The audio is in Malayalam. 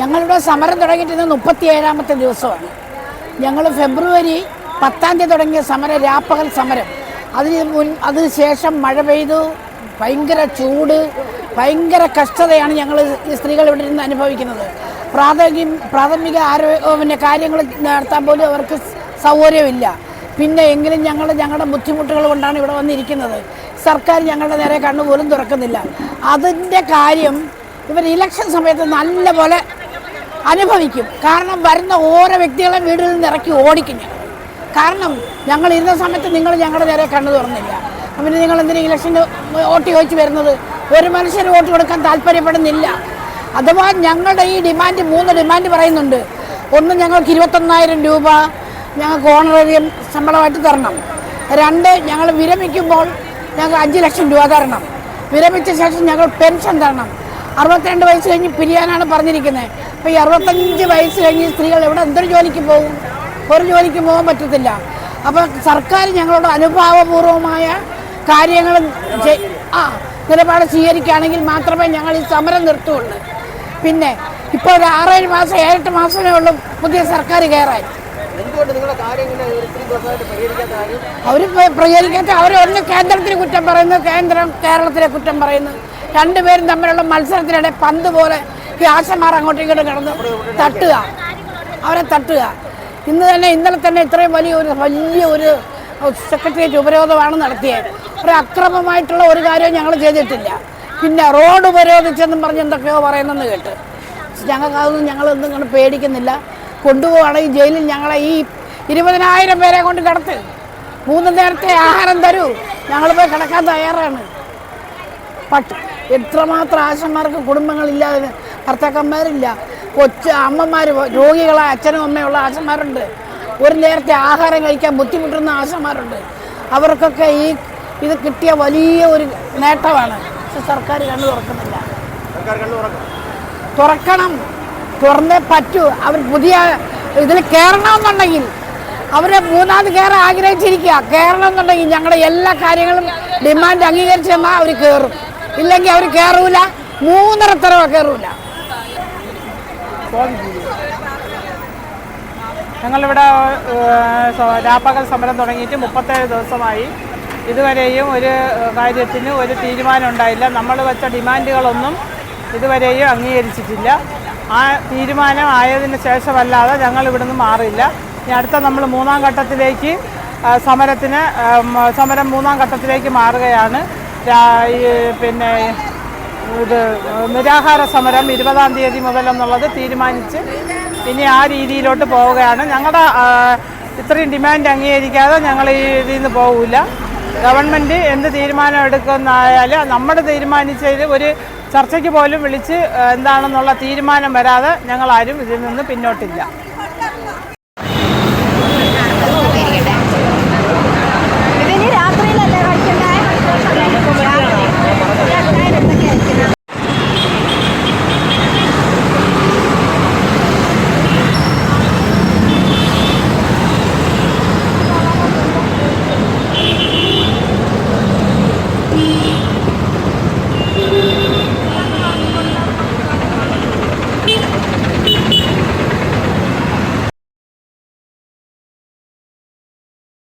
ഞങ്ങളുടെ സമരം തുടങ്ങിയിട്ട് ഇന്ന് മുപ്പത്തി ഏഴാമത്തെ ദിവസമാണ്. ഞങ്ങൾ ഫെബ്രുവരി പത്താം തീയതി തുടങ്ങിയ സമരം രാപ്പകൽ സമരം. അതിന് മുൻ അതിന് ശേഷം മഴ പെയ്തു ഭയങ്കര ചൂട് ഭയങ്കര കഷ്ടതയാണ് ഞങ്ങൾ ഈ സ്ത്രീകൾ ഇവിടെ നിന്ന് അനുഭവിക്കുന്നത്. പ്രാഥമിക പ്രാഥമിക ആരോഗ്യ പിന്നെ കാര്യങ്ങൾ നടത്താൻ പോലും അവർക്ക് സൗകര്യമില്ല. പിന്നെ എങ്കിലും ഞങ്ങൾ ഞങ്ങളുടെ ബുദ്ധിമുട്ടുകൾ കൊണ്ടാണ് ഇവിടെ വന്നിരിക്കുന്നത്. സർക്കാർ ഞങ്ങളുടെ നേരെ കണ്ണുപോലും തുറക്കുന്നില്ല. അതിന്റെ കാര്യം ഇവർ ഇലക്ഷൻ സമയത്ത് നല്ലപോലെ അനുഭവിക്കും. കാരണം വരുന്ന ഓരോ വ്യക്തികളെ വീട്ടിൽ നിന്ന് ഇറക്കി ഓടിക്കും കാരണം ഞങ്ങൾ ഇരുന്ന സമയത്ത് നിങ്ങൾ ഞങ്ങളുടെ നേരെ കണ്ണു തുറന്നില്ല. പിന്നെ നിങ്ങൾ എന്തിനാ ഇലക്ഷന് വോട്ട് ചോദിച്ച് വരുന്നത്? ഒരു മനുഷ്യന് വോട്ട് കൊടുക്കാൻ താല്പര്യപ്പെടുന്നില്ല. അഥവാ ഞങ്ങളുടെ ഈ ഡിമാൻഡ് മൂന്ന് ഡിമാൻഡ് പറയുന്നുണ്ട്. ഒന്ന് ഞങ്ങൾക്ക് ഇരുപത്തൊന്നായിരം രൂപ ഞങ്ങൾക്ക് ഓണറേറിയം ശമ്പളമായിട്ട് തരണം. രണ്ട് ഞങ്ങൾ വിരമിക്കുമ്പോൾ ഞങ്ങൾക്ക് അഞ്ച് ലക്ഷം രൂപ തരണം. വിരമിച്ച ശേഷം ഞങ്ങൾ പെൻഷൻ തരണം. അറുപത്തിരണ്ട് വയസ്സ് കഴിഞ്ഞ് പിരിയാനാണ് പറഞ്ഞിരിക്കുന്നത്. അപ്പോൾ ഈ അറുപത്തഞ്ച് വയസ്സ് കഴിഞ്ഞ് സ്ത്രീകൾ എവിടെ എന്തൊരു ജോലിക്ക് പോകും? ഒരു ജോലിക്ക് പോകാൻ പറ്റത്തില്ല. അപ്പോൾ സർക്കാർ ഞങ്ങളോട് അനുഭാവപൂർവമായ കാര്യങ്ങൾ ആ നിലപാട് സ്വീകരിക്കുകയാണെങ്കിൽ മാത്രമേ ഞങ്ങൾ ഈ സമരം നിർത്തുകയുള്ളൂ പിന്നെ ഇപ്പോൾ ഒരു ആറേഴ് മാസം ഏഴെട്ട് മാസമേ ഉള്ളൂ പുതിയ സർക്കാർ കയറാൻ. അവർ പ്രചരിക്കാത്ത അവരൊന്ന് കേന്ദ്രത്തിന് കുറ്റം പറയുന്നു കേന്ദ്രം കേരളത്തിലെ കുറ്റം പറയുന്നു. രണ്ടുപേരും തമ്മിലുള്ള മത്സരത്തിനിടെ പന്ത് പോലെ ആശമാർ അങ്ങോട്ടും ഇങ്ങോട്ടും കിടന്ന് തട്ടുക. അവരെ തട്ടുക. ഇന്ന് തന്നെ ഇന്നലെ തന്നെ ഇത്രയും വലിയ ഒരു വലിയ ഒരു സെക്രട്ടേറിയറ്റ് ഉപരോധമാണ് നടത്തിയത്. ഒരു അക്രമമായിട്ടുള്ള ഒരു കാര്യവും ഞങ്ങൾ ചെയ്തിട്ടില്ല. പിന്നെ റോഡ് ഉപരോധിച്ചെന്നും പറഞ്ഞ് എന്തൊക്കെയോ പറയുന്നെന്ന് കേട്ട്. ഞങ്ങൾക്ക് അതൊന്നും ഞങ്ങളൊന്നും ഇങ്ങനെ പേടിക്കുന്നില്ല. കൊണ്ടുപോവുകയാണെങ്കിൽ ജയിലിൽ ഞങ്ങളെ ഈ ഇരുപതിനായിരം പേരെ കൊണ്ട് കിടത്ത്. മൂന്ന് നേരത്തെ ആഹാരം തരൂ. ഞങ്ങൾ പോയി കിടക്കാൻ തയ്യാറാണ്. പക്ഷെ എത്രമാത്രം ആശന്മാർക്ക് കുടുംബങ്ങളില്ലാതെ ഭർത്താക്കന്മാരില്ല. കൊച്ച് അമ്മമാർ രോഗികളായ അച്ഛനും അമ്മയുള്ള ആശന്മാരുണ്ട് ഒരു നേരത്തെ ആഹാരം കഴിക്കാൻ ബുദ്ധിമുട്ടുന്ന ആശന്മാരുണ്ട് അവർക്കൊക്കെ ഈ ഇത് കിട്ടിയ വലിയ ഒരു നേട്ടമാണ്. പക്ഷെ സർക്കാർ കണ്ണു തുറക്കുന്നില്ല തുറക്കണം. തുറന്നേ പറ്റൂ. അവർ പുതിയ ഇതിൽ കയറണമെന്നുണ്ടെങ്കിൽ അവരെ മൂന്നാമത് കയറാൻ ആഗ്രഹിച്ചിരിക്കുക. കയറണമെന്നുണ്ടെങ്കിൽ ഞങ്ങളുടെ എല്ലാ കാര്യങ്ങളും ഡിമാൻഡ് അംഗീകരിച്ച് തന്നാൽ അവർ കയറും. ഇല്ലെങ്കിൽ അവർ കയറൂല മൂന്നര തരവ കയറൂല ഞങ്ങളിവിടെ രാപ്പകൽ സമരം തുടങ്ങിയിട്ട് മുപ്പത്തേഴ് ദിവസമായി. ഇതുവരെയും ഒരു കാര്യത്തിന് ഒരു തീരുമാനം ഉണ്ടായില്ല. നമ്മൾ വെച്ച ഡിമാൻഡുകളൊന്നും ഇതുവരെയും അംഗീകരിച്ചിട്ടില്ല. ആ തീരുമാനം ആയതിന് ശേഷമല്ലാതെ ഞങ്ങൾ ഇവിടുന്ന് മാറില്ല ഇനി അടുത്ത നമ്മൾ മൂന്നാം ഘട്ടത്തിലേക്ക് സമരത്തിന് സമരം മൂന്നാം ഘട്ടത്തിലേക്ക് മാറുകയാണ്. പിന്നെ ഇത് നിരാഹാര സമരം ഇരുപതാം തീയതി മുതൽ എന്നുള്ളത് തീരുമാനിച്ച് ഇനി ആ രീതിയിലോട്ട് പോവുകയാണ്. ഞങ്ങളുടെ ഇത്രയും ഡിമാൻഡ് അംഗീകരിക്കാതെ ഞങ്ങൾ ഈ ഇതിൽ നിന്ന് പോകില്ല ഗവൺമെന്റ് എന്ത് തീരുമാനം എടുക്കുന്നായാലും നമ്മൾ തീരുമാനിച്ചതിൽ ഒരു ചർച്ചയ്ക്ക് പോലും വിളിച്ച് എന്താണെന്നുള്ള തീരുമാനം വരാതെ ഞങ്ങളാരും ഇതിൽ നിന്ന് പിന്നോട്ടില്ല.